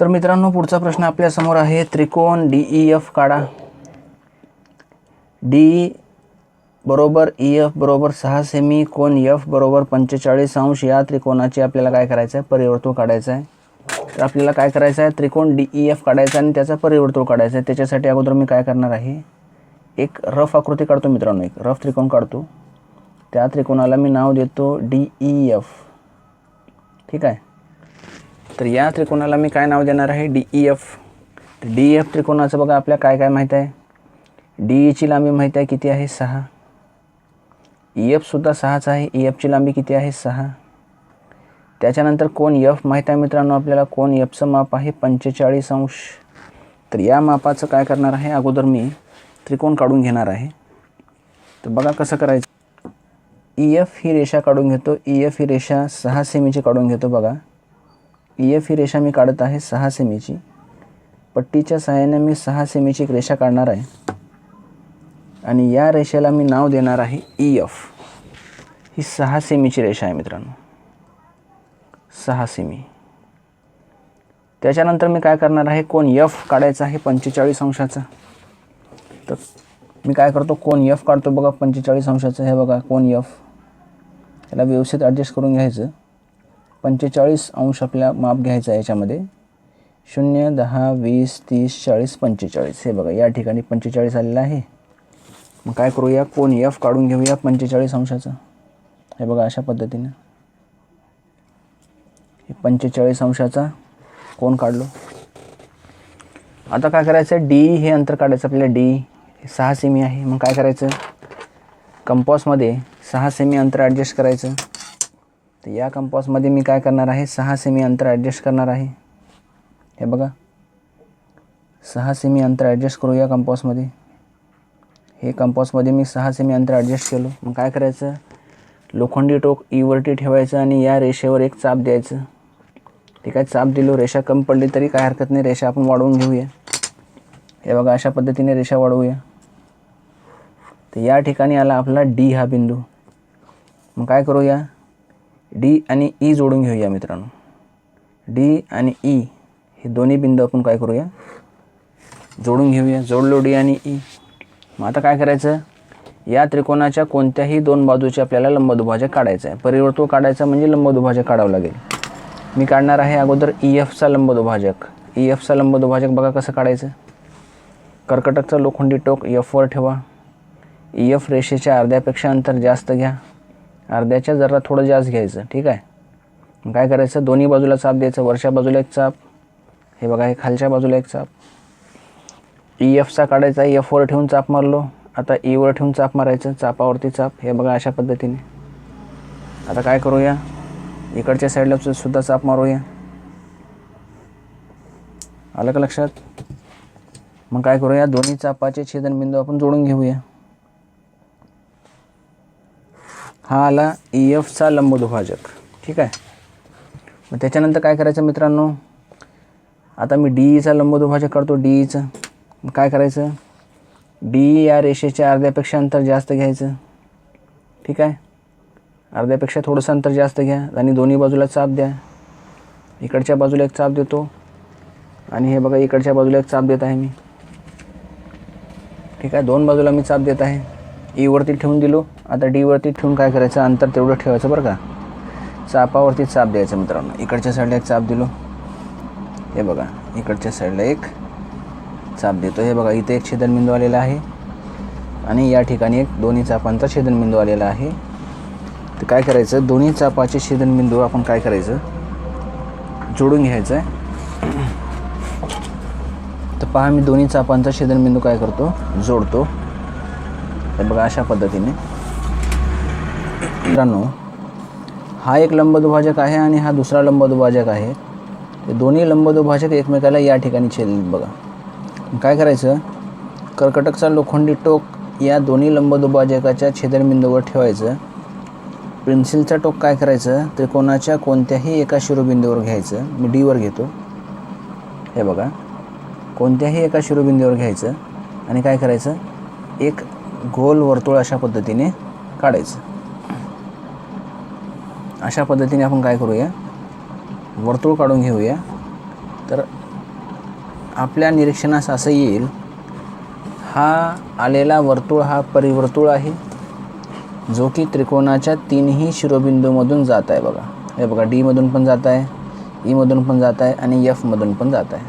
तर मित्रांनो पुढचा प्रश्न आपल्यासमोर आहे त्रिकोण डी ई एफ काढा. डी बरोबर ई एफ बरोबर सहा सेमी कोण एफ बरोबर पंचेचाळीस अंश या त्रिकोणाचे आपल्याला काय करायचं आहे? परिवर्तुळ काढायचं आहे. तर आपल्याला काय करायचं आहे? त्रिकोण डी ई एफ काढायचा आणि त्याचा परिवर्तुळ काढायचा आहे. त्याच्यासाठी अगोदर मी काय करणार आहे? एक रफ आकृती काढतो मित्रांनो एक रफ त्रिकोण काढतो. त्या त्रिकोणाला मी नाव देतो डी ई एफ ठीक आहे? तर या त्रिकोणाला मी काय नाव देणार आहे? D E F D F त्रिकोणाचं बघा आपल्या काय काय माहीत आहे? डी ईची लांबी माहीत आहे किती आहे? सहा. ई एफसुद्धा सहाच आहे. ई एफची लांबी किती आहे? सहा. त्याच्यानंतर कोण यफ माहीत आहे मित्रांनो आपल्याला? कोण एफचं माप आहे पंचेचाळीस अंश. तर या मापाचं काय करणार आहे? अगोदर मी त्रिकोण काढून घेणार आहे. तर बघा कसं करायचं. ई एफ ही रेषा काढून घेतो. ई एफ ही रेषा सहा सेमीची काढून घेतो बघा. ई एफ ही रेषा मी काढत आहे सहा सेमीची. पट्टीच्या सहाय्याने मी सहा सेमीची एक रेषा काढणार आहे. आणि या रेषेला मी नाव देणार आहे ई एफ ही सहा सेमीची रेषा आहे मित्रांनो. सहा सेमी. त्याच्यानंतर मी काय करणार आहे? कोण यफ काढायचा आहे पंचेचाळीस अंशाचा. तर मी काय करतो? कोण यफ काढतो बघा पंचेचाळीस अंशाचं. हे बघा कोण यफ याला व्यवस्थित ॲडजस्ट करून घ्यायचं. पंचेचाळीस अंश आपल्या माप घ्यायचा आहे याच्यामध्ये. शून्य दहा वीस तीस चाळीस पंचेचाळीस. हे बघा या ठिकाणी पंचेचाळीस आलेलं आहे. मग काय करूया? कोण एफ काढून घेऊया पंचेचाळीस अंशाचं? हे बघा अशा पद्धतीनं. हे पंचेचाळीस अंशाचा कोण काढलो? आता काय करायचं? डी हे अंतर काढायचं आपल्याला. डी हे सहा सेमी आहे. मग काय करायचं? कंपॉसमध्ये सहा सेमी अंतर ॲडजस्ट करायचं. तर या कंपॉसमध्ये मी काय करणार आहे? सहा सेमी अंतर ॲडजस्ट करणार आहे. हे बघा. सहा सेमी अंतर ॲडजस्ट करू या कंपॉसमध्ये. हे कंपॉसमध्ये मी सहा सेमी अंतर ॲडजस्ट केलो. मग काय करायचं? लोखंडी टोक ईवरती ठेवायचं आणि या रेषेवर एक चाप द्यायचं. ठीक आहे चाप दिलो रेषा कमी पडली तरी काय हरकत नाही. रेषा आपण वाढवून घेऊया. हे बघा अशा पद्धतीने रेषा वाढवूया. तर या ठिकाणी आला आपला डी हा बिंदू. मग काय करूया? डी आणि ई जोडून घेऊया मित्रांनो. डी आणि ई हे दोन्ही बिंदू आपण काय करूया? जोडून घेऊया. जोडलो डी आणि ई. मग आता काय करायचं? या त्रिकोणाच्या कोणत्याही दोन बाजूचे आपल्याला लंबदुभाजक काढायचं आहे. परिवर्तुळ काढायचं म्हणजे लंबदुभाजक काढावं लागेल. मी काढणार आहे अगोदर ई एफचा लंबदुभाजक. ई एफचा लंबदुभाजक बघा कसं काढायचं. कर्कटकचा लोखंडी टोक एफवर ठेवा. ई एफ रेषेच्या अर्ध्यापेक्षा अंतर जास्त घ्या. अर्ध्याच्या जरा थोडं जास्त घ्यायचं ठीक आहे? काय करायचं? दोन्ही बाजूला चाप द्यायचं वरच्या बाजूला एक चाप हे बघा हे खालच्या बाजूला एक चाप. ई एफचा काढायचा एफवर ठेवून चाप मारलो. आता e ईवर ठेवून चाप मारायचं चापावरती चाप हे बघा अशा पद्धतीने. आता काय करूया? इकडच्या साईडला सुद्धा चाप मारूया. आलं का लक्षात? मग काय करूया? दोन्ही चापाचे छेदनबिंदू आपण जोडून घेऊया. हा आला ई एफचा लंबदुभाजक. ठीक आहे? मग त्याच्यानंतर काय करायचं मित्रांनो? आता मी डी ईचा लंबदुभाजक करतो डी ईचं मग काय करायचं? डी या रेषेच्या अर्ध्यापेक्षा अंतर जास्त घ्यायचं. ठीक आहे? अर्ध्यापेक्षा थोडंसं अंतर जास्त घ्या आणि दोन्ही बाजूला चाप द्या. इकडच्या बाजूला एक चाप देतो. आणि हे बघा इकडच्या बाजूला एक चाप देत आहे मी. ठीक आहे? दोन बाजूला मी चाप देत आहे. E ईवरती ठेवून दिलो. आता डीवरती ठेवून काय करायचं? अंतर तेवढं ठेवायचं बरं का? चापावरती चाप द्यायचं मित्रांनो. इकडच्या साईडला एक चाप दिलो. हे बघा. इकडच्या साईडला एक चाप देतो. हे बघा इथे एक छेदनबिंदू आलेला आहे. आणि या ठिकाणी एक दोन्ही चापांचा छेदनबिंदू आलेला आहे. तर काय करायचं? दोन्ही चापाचे छेदनबिंदू आपण काय करायचं? जोडून घ्यायचं आहे. तर पहा मी दोन्ही चापांचा छेदनबिंदू काय करतो? जोडतो. हे बघा अशा पद्धतीने. मित्रांनो हा एक लंबदुभाजक आहे आणि हा दुसरा लंबदुभाजक आहे. ते दोन्ही लंबदुभाजक एकमेकाला या ठिकाणी छेदलेत बघा. काय करायचं? कर्कटकचा लोखंडी टोक या दोन्ही लंबदुभाजकाच्या छेदनबिंदूवर ठेवायचं. पेन्सिलचा टोक काय करायचं? त्रिकोणाच्या कोणत्याही एका शिरोबिंदूवर घ्यायचं. मी डीवर घेतो. हे बघा. कोणत्याही एका शिरोबिंदूवर घ्यायचं. आणि काय करायचं? एक गोल वर्तुळ अशा पद्धतीने काढायचं. अशा पद्धतीने आपण काय करूया? वर्तुळ काढून घेऊया. तर आपल्या निरीक्षणास असं येईल हा आलेला वर्तुळ हा परिवर्तुळ आहे जो की त्रिकोणाच्या तीनही शिरोबिंदूमधून जात आहे बघा. हे बघा डीमधून पण जात आहे e ईमधून पण जात आहे आणि एफमधून पण जात आहे.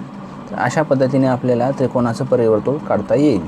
तर अशा पद्धतीने आपल्याला त्रिकोणाचं परिवर्तुळ काढता येईल.